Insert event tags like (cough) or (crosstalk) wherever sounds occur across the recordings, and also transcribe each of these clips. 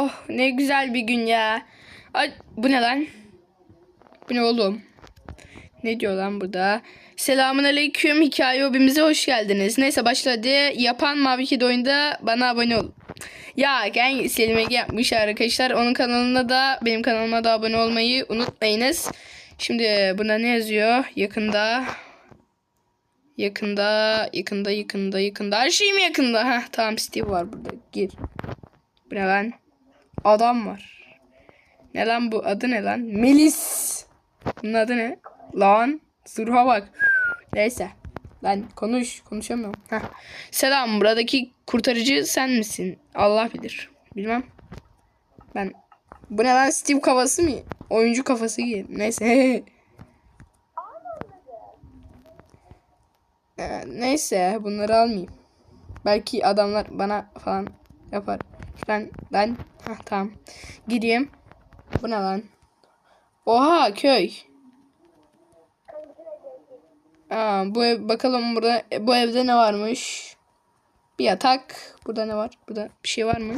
Oh ne güzel bir gün ya. Ay, bu ne lan? Bu ne oğlum? Ne diyor lan burada? Selamun aleyküm hikaye hobimize hoş geldiniz. Neyse başladı. Yapan Mavi Kedi oyunda bana abone ol. Ya gen Selim Ege yapmış arkadaşlar. Onun kanalına da benim kanalıma da abone olmayı unutmayınız. Şimdi buna ne yazıyor? Yakında Yakında, yakında, yakında, yakında. Her şeyim yakında. Heh, tamam Steve var burada. Gir. Bu ne lan? Adam var. Ne lan bu? Adı ne lan? Melis. Bunun adı ne? Lan. Zırha bak. Neyse. Lan konuş. Konuşamıyorum. Heh. Selam. Buradaki kurtarıcı sen misin? Allah bilir. Bilmem. Ben. Bu ne lan? Steve kafası mı? Oyuncu kafası gibi. Neyse. (laughs) Ee, neyse bunları almayayım. Belki adamlar bana falan yapar. Ben ben ha tamam. Gireyim. Bu ne lan? Oha köy. Aa, bu ev, bakalım burada bu evde ne varmış? Bir yatak. Burada ne var? Burada bir şey var mı?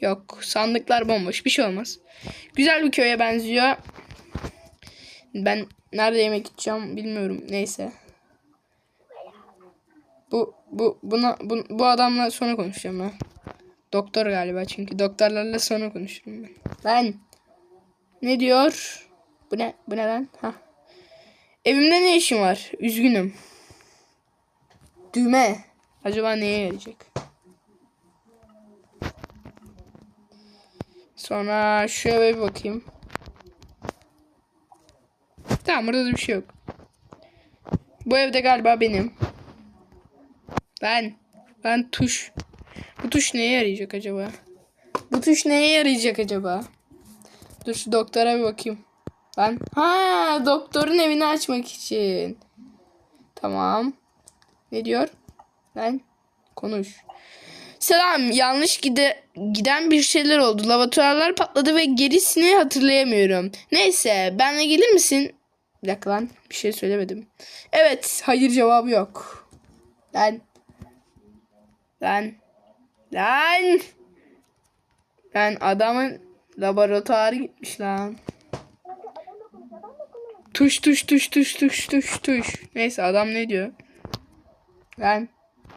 Yok. Sandıklar bomboş. Bir şey olmaz. Güzel bir köye benziyor. Ben nerede yemek içeceğim bilmiyorum. Neyse. Bu bu buna bu, bu adamla sonra konuşacağım ben. Doktor galiba çünkü doktorlarla sonra konuşurum ben. Ben ne diyor? Bu ne? Bu ne lan? Ha. Evimde ne işim var? Üzgünüm. Düğme. Acaba neye yarayacak? Sonra eve bir bakayım. Tamam burada da bir şey yok. Bu evde galiba benim. Ben. Ben tuş. Bu tuş neye yarayacak acaba? Bu tuş neye yarayacak acaba? Dur şu doktora bir bakayım. Ben. Ha, doktorun evini açmak için. Tamam. Ne diyor? Ben. Konuş. Selam. Yanlış gide giden bir şeyler oldu. Laboratuvarlar patladı ve gerisini hatırlayamıyorum. Neyse, benle gelir misin? Bir dakika lan. Bir şey söylemedim. Evet. Hayır cevabı yok. Ben. Lan. Lan. Lan adamın laboratuvarı gitmiş lan. Tuş tuş tuş tuş tuş tuş tuş. Neyse adam ne diyor? Lan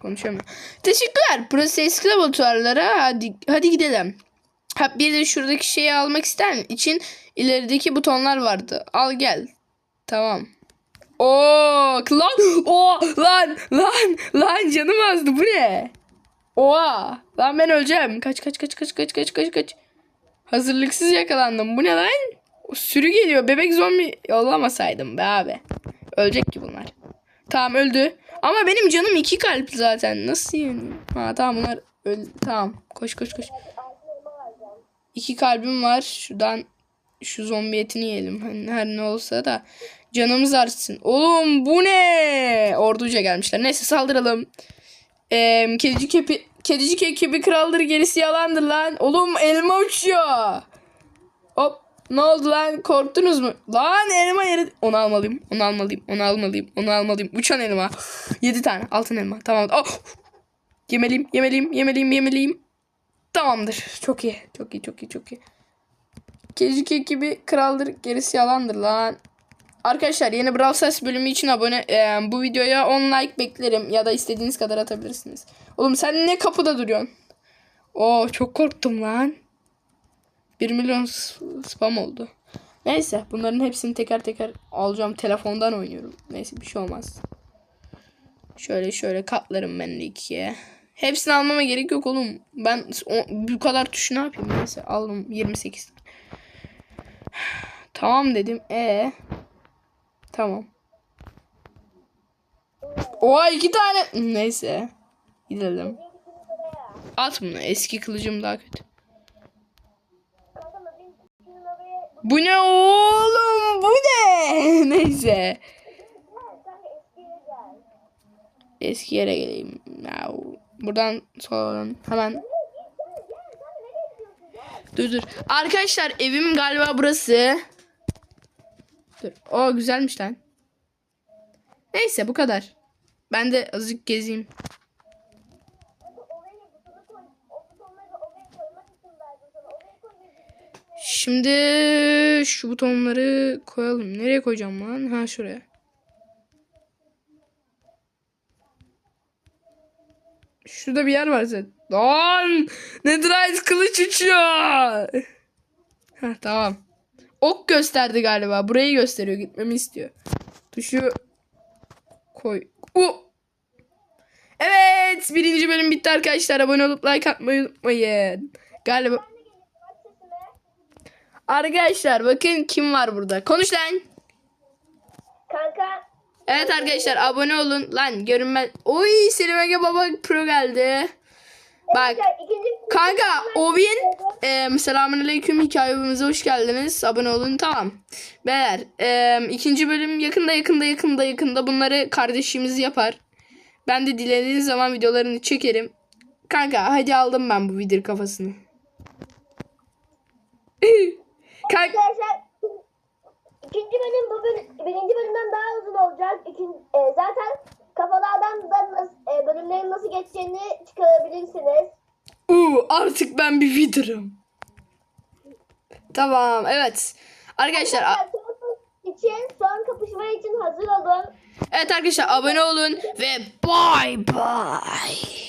konuşamıyorum. Teşekkürler. Burası eski laboratuvarlara. Hadi, hadi gidelim. Ha, bir de şuradaki şeyi almak ister misin? İçin ilerideki butonlar vardı. Al gel. Tamam. Oo, lan, o, lan, lan, lan canım azdı. Bu ne? Oha! Lan ben öleceğim. Kaç kaç kaç kaç kaç kaç kaç kaç. Hazırlıksız yakalandım. Bu ne lan? O sürü geliyor. Bebek zombi yollamasaydım be abi. Ölecek ki bunlar. Tamam öldü. Ama benim canım iki kalp zaten. Nasıl yani? Ha tamam bunlar öldü. Tamam. Koş koş koş. İki kalbim var. Şuradan şu zombi etini yiyelim. Her ne olsa da canımız artsın. Oğlum bu ne? Orduca gelmişler. Neyse saldıralım. Ee, kedicik, epi, kedicik ekibi kraldır gerisi yalandır lan. Oğlum elma uçuyor. Hop ne oldu lan korktunuz mu? Lan elma yeri. Onu almalıyım onu almalıyım onu almalıyım onu almalıyım. Uçan elma. 7 tane altın elma tamam. Oh. Yemeliyim yemeliyim yemeliyim yemeliyim. Tamamdır çok iyi çok iyi çok iyi çok iyi. Kedicik ekibi kraldır gerisi yalandır lan. Arkadaşlar yeni Brawl Stars bölümü için abone e, bu videoya 10 like beklerim ya da istediğiniz kadar atabilirsiniz. Oğlum sen ne kapıda duruyorsun? Oo çok korktum lan. 1 milyon spam oldu. Neyse bunların hepsini teker teker alacağım. Telefondan oynuyorum. Neyse bir şey olmaz. Şöyle şöyle katlarım ben de ikiye. Hepsini almama gerek yok oğlum. Ben o, bu kadar tuş ne yapayım? Neyse aldım 28. (sighs) Tamam dedim. E ee? Tamam. Oha iki tane. Neyse. Gidelim. At bunu. Eski kılıcım daha kötü. Bu ne oğlum? Bu ne? (laughs) Neyse. Eski yere geleyim. Buradan sonra hemen Dur dur. Arkadaşlar evim galiba burası. Dur. O güzelmiş lan. Neyse bu kadar. Ben de azıcık gezeyim. şimdi şu butonları koyalım. Nereye koyacağım lan? Ha şuraya. Şurada bir yer var zaten. Lan! Netherite kılıç uçuyor. (laughs) Ha tamam. Ok gösterdi galiba. Burayı gösteriyor. Gitmemi istiyor. Tuşu koy. U. Evet. Birinci bölüm bitti arkadaşlar. Abone olup like atmayı unutmayın. Galiba. Arkadaşlar bakın kim var burada. Konuş lan. Kanka Evet arkadaşlar abone olun. Lan görünmez. Oy Selim Ege Baba Pro geldi. Bak. İkinci Kanka Ovin e, selamünaleyküm hikayemize hoş geldiniz. Abone olun tamam. Beyler e, ikinci bölüm yakında yakında yakında yakında bunları kardeşimiz yapar. Ben de dilediğiniz zaman videolarını çekerim. Kanka hadi aldım ben bu vidir kafasını. (laughs) Kanka ikinci bölüm bu bölüm, birinci bölümden daha uzun olacak. İkin, e, zaten kafalı adamdan nasıl, e, bölümlerin nasıl geçeceğini çıkarabilirsiniz. uu, artık ben bir vidirım. Tamam evet. Arkadaşlar a- için son kapışma için hazır olun. evet arkadaşlar abone olun ve bye bye.